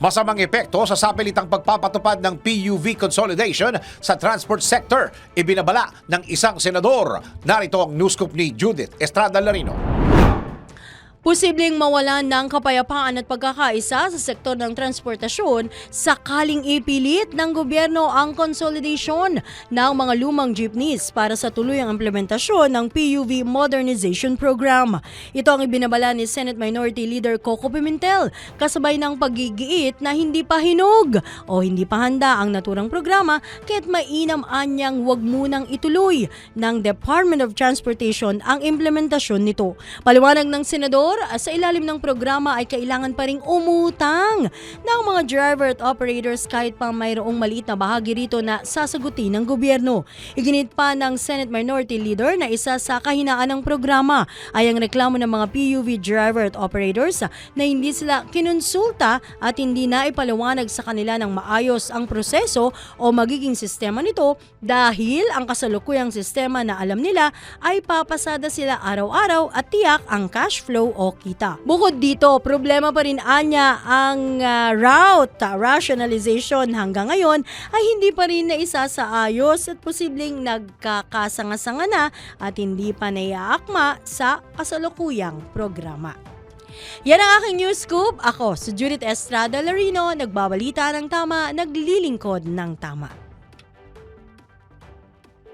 masamang epekto sa sapilitang pagpapatupad ng PUV consolidation sa transport sector. Ibinabala ng isang senador. Narito ang news scoop ni Judith Estrada Larino. Posibleng mawalan ng kapayapaan at pagkakaisa sa sektor ng transportasyon sakaling ipilit ng gobyerno ang consolidation ng mga lumang jeepneys para sa tuluyang implementasyon ng PUV Modernization Program. Ito ang ibinabala ni Senate Minority Leader Coco Pimentel kasabay ng paggigiit na hindi pa hinog o hindi pa handa ang naturang programa kaya't mainam anyang wag munang ituloy ng Department of Transportation ang implementasyon nito. Paliwanag ng senador, ah, sa ilalim ng programa ay kailangan pa ring umutang ng mga driver at operators kahit pa mayroong maliit na bahagi rito na sasagutin ng gobyerno. Iginit pa ng Senate Minority Leader na isa sa kahinaan ng programa ay ang reklamo ng mga PUV driver at operators na hindi sila kinonsulta at hindi na ipaliwanag sa kanila ng maayos ang proseso o magiging sistema nito dahil ang kasalukuyang sistema na alam nila ay papasada sila araw-araw at tiyak ang cash flow kita. Bukod dito, problema pa rin anya ang ah, route ah, rationalization hanggang ngayon ay hindi pa rin naisa sa ayos at posibleng nagkakasanga-sanga na at hindi pa naiaakma sa kasalukuyang programa. Yan ang aking news scoop. Ako, si Judith Estrada Larino, nagbabalita ng tama, naglilingkod ng tama.